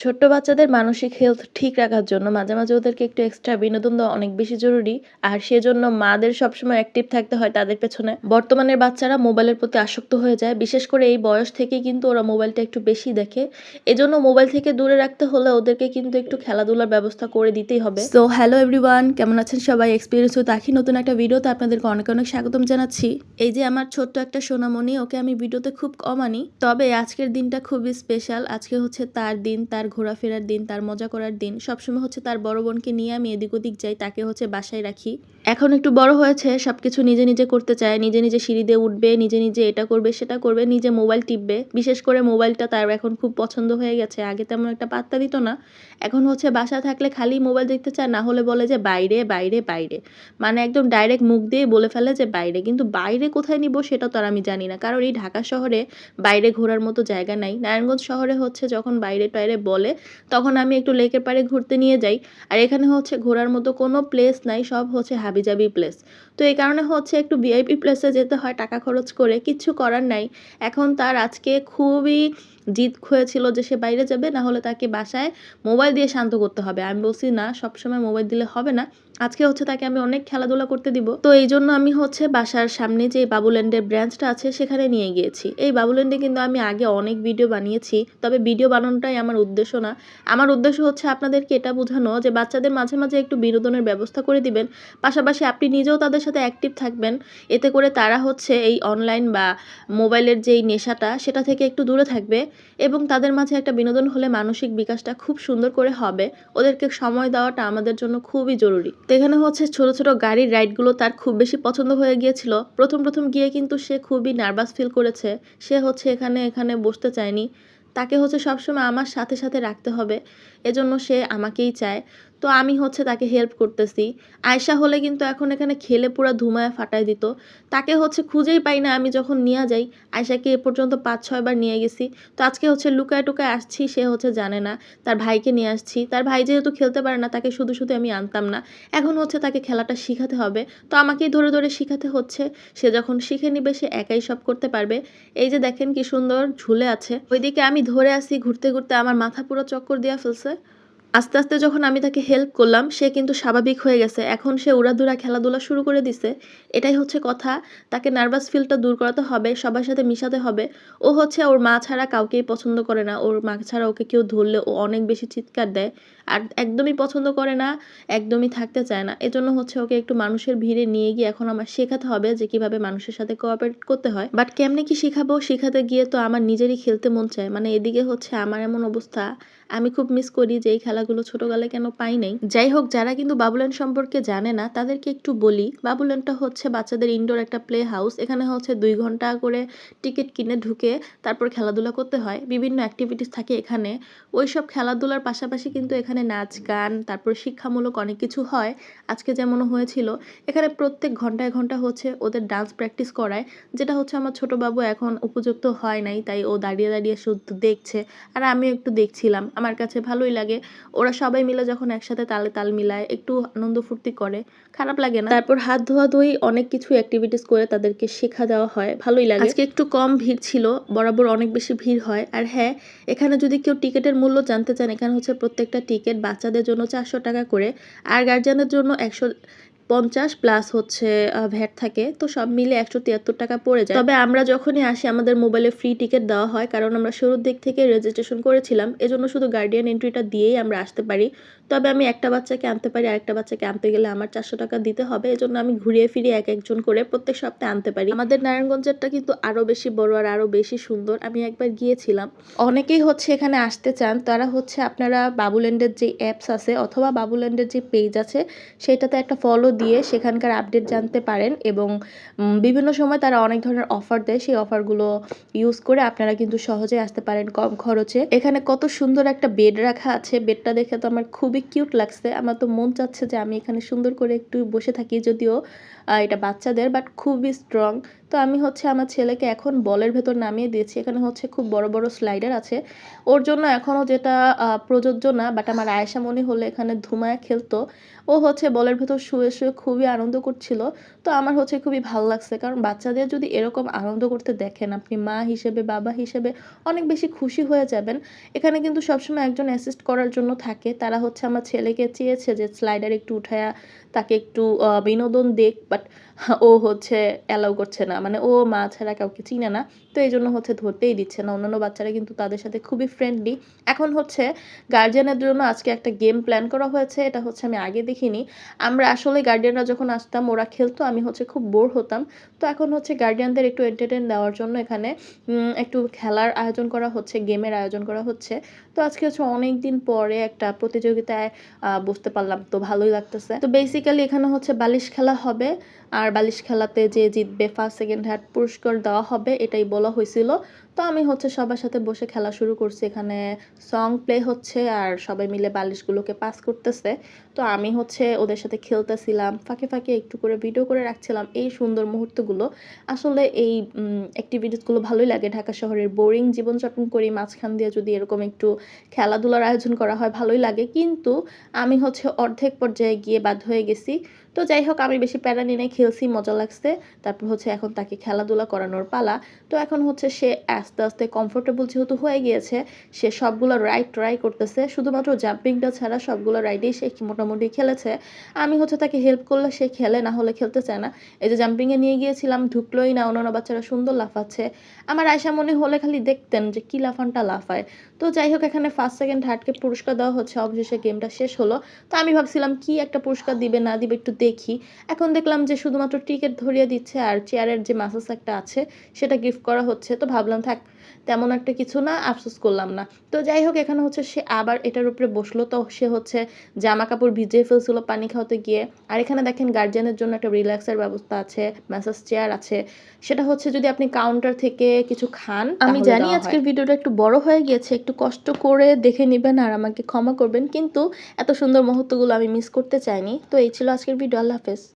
ছোট্ট বাচ্চাদের মানসিক হেলথ ঠিক রাখার জন্য মাঝে, মাঝে ওদেরকে একটু এক্সট্রা বিনোদন দেওয়া অনেক বেশি জরুরি। আর সেজন্য মাদের সবসময় অ্যাক্টিভ থাকতে হয় তাদের পেছনে। বর্তমানের বাচ্চারা মোবাইলের প্রতি আসক্ত হয়ে যায়। বিশেষ করে এই বয়স থেকেই কিন্তু ওরা মোবাইলটা একটু বেশি দেখে। এজন্য মোবাইল থেকে দূরে রাখতে হলে ওদেরকে কিন্তু একটু খেলাধুলার ব্যবস্থা করে দিতেই হবে। সো হ্যালো এভরিওয়ান কেমন আছেন সবাই? এক্সপিরিয়েন্স উইথ আখি নতুন একটা ভিডিওতে আপনাদেরকে অনেক, অনেক স্বাগতম জানাচ্ছি। এই যে আমার ছোট্ট একটা সোনামণি ওকে আমি ভিডিওতে খুব কম আনি। তবে আজকের দিনটা খুবই স্পেশাল। আজকে হচ্ছে তার দিন, তার ঘোরাফেরার দিন, তার মজা করার দিন। সবসময় হচ্ছে তার বড় বোনকে নিয়ে আমি এদিক ওদিক যাই, তাকে হচ্ছে বাসায় রাখি। এখন একটু বড় হয়েছে, সব কিছু নিজে, নিজে করতে চায়। নিজে, নিজে সিঁড়ি দিয়ে উঠবে, নিজে, নিজে এটা করবে, সেটা করবে, নিজে মোবাইল টিপবে। বিশেষ করে মোবাইলটা তার এখন খুব পছন্দ হয়ে গেছে। আগে তেমন একটা পাত্তা দিত না। এখন হচ্ছে বাসা থাকলে খালি মোবাইল দেখতে চায়, না হলে বলে যে বাইরে, বাইরে, বাইরে। মানে একদম ডাইরেক্ট মুখ দিয়ে বলে ফেলে যে বাইরে। কিন্তু বাইরে কোথায় নিব সেটা তো আর আমি জানি না। কারণ এই ঢাকা শহরে বাইরে ঘোরার মতো জায়গা নাই। নারায়ণগঞ্জ শহরে হচ্ছে যখন বাইরে টাইরে বলে তখন আমি একটু লেকের পাড়ে ঘুরতে নিয়ে যাই। আর এখানে হচ্ছে ঘোরার মতো কোনো প্লেস নাই, সব হচ্ছে হাবিজাবি প্লেস তো এই কারণে হচ্ছে একটু ভিআইপি প্লেসে যেতে হয়, টাকা খরচ করে কিচ্ছু করার নাই। এখন তার আজকে খুবই জিত হয়েছিল যে সে বাইরে যাবে, না হলে তাকে বাসায় মোবাইল দিয়ে শান্ত করতে হবে। আমি বলছি, না, সবসময় মোবাইল দিলে হবে না। আজকে হচ্ছে তাকে আমি অনেক খেলাধুলা করতে দিব। তো এই জন্য আমি হচ্ছে বাসার সামনে যে বাবুল্যান্ডের ব্রাঞ্চটা আছে, সেখানে নিয়ে গিয়েছি। এই বাবুল্যান্ডে কিন্তু আমি আগে অনেক ভিডিও বানিয়েছি, তবে ভিডিও বানানোটাই আমার উদ্দেশ্য না। আমার উদ্দেশ্য হচ্ছে আপনাদেরকে এটা বোঝানো যে বাচ্চাদের মাঝে মাঝে একটু বিনোদনের ব্যবস্থা করে দিবেন। পাশাপাশি আপনি নিজেও তাদের সাথে অ্যাক্টিভ থাকবেন। এতে করে তারা হচ্ছে এই অনলাইন বা মোবাইলের যেই নেশাটা, সেটা থেকে একটু দূরে থাকবে এবং তাদের মাঝে একটা বিনোদন হলে মানসিক বিকাশটা খুব সুন্দর করে হবে। ওদেরকে সময় দেওয়াটা আমাদের জন্য খুবই জরুরি। তো এখানে হচ্ছে ছোট ছোট গাড়ির রাইডগুলো তার খুব বেশি পছন্দ হয়ে গিয়েছিল। প্রথম প্রথম গিয়ে কিন্তু সে খুবই নার্ভাস ফিল করেছে। সে হচ্ছে এখানে এখানে বসতে চায়নি। তাকে হচ্ছে সবসময় আমার সাথে সাথে রাখতে হবে। এজন্য সে আমাকেই চায়। তো আমি হচ্ছে তাকে হেল্প করতেছি। আয়সা হলে কিন্তু এখন এখানে খেলে পুরা ধুমায় ফাটাই দিত। তাকে হচ্ছে খুঁজেই পাই না, আমি যখন নিয়ে যাই আয়সাকে এ পর্যন্ত পাঁচ ছয়বার নিয়ে গেছি। তো আজকে হচ্ছে লুকায় টুকায় আসছি, সে হচ্ছে জানে না। তার ভাইকে নিয়ে আসছি। তার ভাই যেহেতু খেলতে পারে না, তাকে শুধু শুধু আমি আনতাম না। এখন হচ্ছে তাকে খেলাটা শিখাতে হবে। তো আমাকেই ধরে ধরে শিখাতে হচ্ছে। সে যখন শিখে নিবে, সে একাই সব করতে পারবে। এই যে দেখেন কি সুন্দর ঝুলে আছে। ওইদিকে আমি ধরে আসি ঘুরতে ঘুরতে, আমার মাথা পুরো চক্কর দেওয়া ফেলছে। আস্তে আস্তে যখন আমি তাকে হেল্প করলাম, সে কিন্তু স্বাভাবিক হয়ে গেছে। এখন সে উড়াধুরা খেলাধুলা শুরু করে দিছে। এটাই হচ্ছে কথা। তাকে নার্ভাস ফিলটা দূর করাতে হবে, সবার সাথে মিশাতে হবে। ও হচ্ছে ওর মা ছাড়া কাউকেই পছন্দ করে না। ওর মা ছাড়া ওকে কেউ ধরলে ও অনেক বেশি চিৎকার দেয়। আর একদমই পছন্দ করে না, একদমই থাকতে চায় না। এজন্য হচ্ছে ওকে একটু মানুষের ভিড়ে নিয়ে গিয়ে এখন আমার শেখাতে হবে যে কীভাবে মানুষের সাথে কোঅপারেট করতে হয়। বাট কেমনে কি শেখাবো? শেখাতে গিয়ে তো আমার নিজেরই খেলতে মন চায়। মানে এদিকে হচ্ছে আমার এমন অবস্থা আমি খুব মিস করি যে এই খেলাগুলো ছোটোকালে কেন পাই নাই। যাই হোক যারা কিন্তু বাবুল্যান্ড সম্পর্কে জানে না, তাদেরকে একটু বলি। বাবুল্যান্ডটা হচ্ছে বাচ্চাদের ইনডোর একটা প্লে হাউস এখানে হচ্ছে দুই ঘণ্টা করে টিকিট কিনে ঢুকে তারপর খেলাধুলা করতে হয়। বিভিন্ন অ্যাক্টিভিটিস থাকে এখানে। ওই সব খেলাধুলার পাশাপাশি কিন্তু এখানে নাচ, গান, তারপর শিক্ষামূলক অনেক কিছু হয়। আজকে যেমন হয়েছিল, এখানে প্রত্যেক ঘন্টায় ঘণ্টা হচ্ছে ওদের ডান্স প্র্যাকটিস করায়। যেটা হচ্ছে আমার ছোট বাবু এখন উপযুক্ত হয় নাই, তাই ও দাঁড়িয়ে দাঁড়িয়ে শুধু দেখছে। আর আমি একটু দেখছিলাম। আমার কাছে ভালোই লাগে। ওরা সবাই মিলে যখন একসাথে তালে তাল মিলায়, একটু আনন্দ ফুর্তি করে, খারাপ লাগে না। তারপর হাত ধোয়া ধুই অনেক কিছু অ্যাক্টিভিটিস করে তাদেরকে শেখা দেওয়া হয়, ভালোই লাগে। আজকে একটু কম ভিড় ছিল, বরাবর অনেক বেশি ভিড় হয়। আর হ্যাঁ এখানে যদি কেউ টিকিটের মূল্য জানতে চান, এখানে হচ্ছে প্রত্যেকটা টিকিট বাচ্চাদের জন্য চারশো টাকা করে, আর গার্জিয়ানের জন্য একশো পঞ্চাশ প্লাস হচ্ছে ভ্যাট থাকে। তো সব মিলে একশো তিয়াত্তর টাকা পড়ে যায়। তবে আমরা যখনই আসি, আমাদের মোবাইলে ফ্রি টিকিট দেওয়া হয়, কারণ আমরা শুরুর দিক থেকে রেজিস্ট্রেশন করেছিলাম, এজন্য শুধু গার্ডিয়ান এন্ট্রিটা দিয়েই আমরা আসতে পারি। তবে আমি একটা বাচ্চাকে আনতে পারি, আরেকটা বাচ্চাকে আনতে গেলে আমার চারশো টাকা দিতে হবে, এজন্য আমি ঘুরিয়ে ফিরিয়ে এক একজন করে প্রত্যেক সপ্তাহে আনতে পারি। আমাদের নারায়ণগঞ্জেরটা কিন্তু আরও বেশি বড় আর আরও বেশি সুন্দর। আমি একবার গিয়েছিলাম। অনেকেই হচ্ছে এখানে আসতে চান, তারা হচ্ছে আপনারা বাবুল্যান্ডের যে অ্যাপস আছে, অথবা বাবুল্যান্ডের যে পেজ আছে, সেটাতে একটা ফলো দিয়ে সেখানকার আপডেট জানতে পারেন এবং বিভিন্ন সময় তারা অনেক ধরনের অফার দেয়। সেই অফারগুলো ইউজ করে আপনারা কিন্তু সহজে আসতে পারেন কম খরচে। এখানে কত সুন্দর একটা বেড রাখা আছে। বেডটা দেখে তো আমার খুবই কিউট লাগছে। আমার তো মন চাচ্ছে যে আমি এখানে সুন্দর করে একটু বসে থাকি। যদিও এটা বাচ্চাদের বাট খুবই স্ট্রং। তো আমি হচ্ছে আমার ছেলেকে এখন বলের ভেতর নামিয়ে দিয়েছি। এখানে হচ্ছে খুব বড়, বড় স্লাইডার আছে। ওর জন্য এখনও যেটা প্রযোজ্য না বাট আমার আয়েশা মনি হলে এখানে ধুমায়া খেলতো। ও হচ্ছে বলের ভেতর শুয়ে, শুয়ে খুবই আনন্দ করছিল। তো আমার হচ্ছে খুবই ভালো লাগছে। কারণ বাচ্চাদের যদি এরকম আনন্দ করতে দেখেন আপনি মা হিসেবে, বাবা হিসেবে অনেক বেশি খুশি হয়ে যাবেন। এখানে কিন্তু সবসময় একজন অ্যাসিস্ট করার জন্য থাকে। তারা হচ্ছে আমার ছেলেকে চেয়েছে যে স্লাইডার একটু উঠায়া তাকে একটু বিনোদন দেখ দিক বাট ও হচ্ছে অ্যালাউ করছে না। মানে ও মা ছাড়া কাউকে চিনে না। তো এই জন্য হচ্ছে ধরতেই দিচ্ছে না। অন্যান্য বাচ্চারা কিন্তু তাদের সাথে খুবই ফ্রেন্ডলি। এখন হচ্ছে গার্ডিয়ানের জন্য আজকে একটা গেম প্ল্যান করা হয়েছে। এটা হচ্ছে আমি আগে দেখিনি। আমরা আসলে গার্ডিয়ানরা যখন আসতাম ওরা খেলতো আমি হচ্ছে খুব বোর হতাম। তো এখন হচ্ছে গার্ডিয়ানদের একটু এন্টারটেন দেওয়ার জন্য এখানে একটু খেলার আয়োজন করা হচ্ছে, গেমের আয়োজন করা হচ্ছে। তো আজকে হচ্ছে অনেকদিন পরে একটা প্রতিযোগিতায় বসতে পারলাম। তো ভালোই লাগতেছে। তো বেসিক্যালি এখানে হচ্ছে বালিশ খেলা হবে। আর বালিশ খেলাতে যে জিতবে ফার্স্ট, সেকেন্ড, থার্ড পুরস্কার দেওয়া হবে এটাই বলা হইছিল। তো আমি হচ্ছে সবার সাথে বসে খেলা শুরু করছি। এখানে সং প্লে হচ্ছে আর সবাই মিলে বালিশগুলোকে পাস করতেছে। তো আমি হচ্ছে ওদের সাথে খেলতেছিলাম। ফাঁকে, ফাঁকে একটু করে ভিডিও করে রাখছিলাম এই সুন্দর মুহূর্তগুলো। আসলে এই উম এক্টিভিটিসগুলো ভালোই লাগে। ঢাকা শহরের বোরিং জীবনযাপন করি মাঝখান দিয়ে যদি এরকম একটু খেলাধুলার আয়োজন করা হয় ভালোই লাগে। কিন্তু আমি হচ্ছে অর্ধেক পর্যায়ে গিয়ে বাধ্য হয়ে গেছি। তো যাই হোক আমি বেশি প্যারা নিয়ে খেলছি মজা লাগছে। তারপর হচ্ছে এখন তাকে খেলাধুলা করানোর পালা। তো এখন হচ্ছে সে আস্তে, আস্তে কমফোর্টেবল যেহেতু হয়ে গিয়েছে সে সবগুলো রাইড ট্রাই করতেছে। শুধুমাত্র জাম্পিংটা ছাড়া সবগুলো রাইডেই সে মোটামুটি খেলেছে। আমি হচ্ছে তাকে হেল্প করলে সে খেলে না হলে খেলতে চায় না। এই যে জাম্পিং এ নিয়ে গিয়েছিলাম ঢুকলোই না। অন্যান্য বাচ্চারা সুন্দর লাফাচ্ছে। আমার আয়েশা মনি হলে খালি দেখতেন যে কি লাফানটা লাফায়। তো যাই হোক এখানে ফার্স্ট, সেকেন্ড, থার্ড কে পুরস্কার দেওয়া হচ্ছে। অবশেষে গেমটা শেষ হলো। তো আমি ভাবছিলাম কি একটা পুরস্কার দিবে না দিবে একটু দেখি। এখন দেখলাম যে শুধুমাত্র টিকিট ধরিয়ে দিচ্ছে আর চেয়ারের যে মাসাজ একটা আছে সেটা গিফট করা হচ্ছে। তো ভাবলাম থাক তেমন একটা কিছু না আফসোস করলাম না। তো যাই হোক এখানে হচ্ছে সে আবার এটার উপরে বসল। তো সে হচ্ছে জামা কাপড় ভিজিয়ে ফেলছিল পানি খাওয়াতে গিয়ে। আর এখানে দেখেন গার্ডিয়ানের জন্য একটা রিল্যাক্সের ব্যবস্থা আছে, ম্যাসাজ চেয়ার আছে। সেটা হচ্ছে যদি আপনি কাউন্টার থেকে কিছু খান আমি জানি আজকের ভিডিওটা একটু বড় হয়ে গিয়েছে। একটু কষ্ট করে দেখে নিবেন আর আমাকে ক্ষমা করবেন। কিন্তু এত সুন্দর মুহূর্তগুলো আমি মিস করতে চাইনি। তো এই ছিল আজকের ভিডিও। আল্লাহ হাফেজ।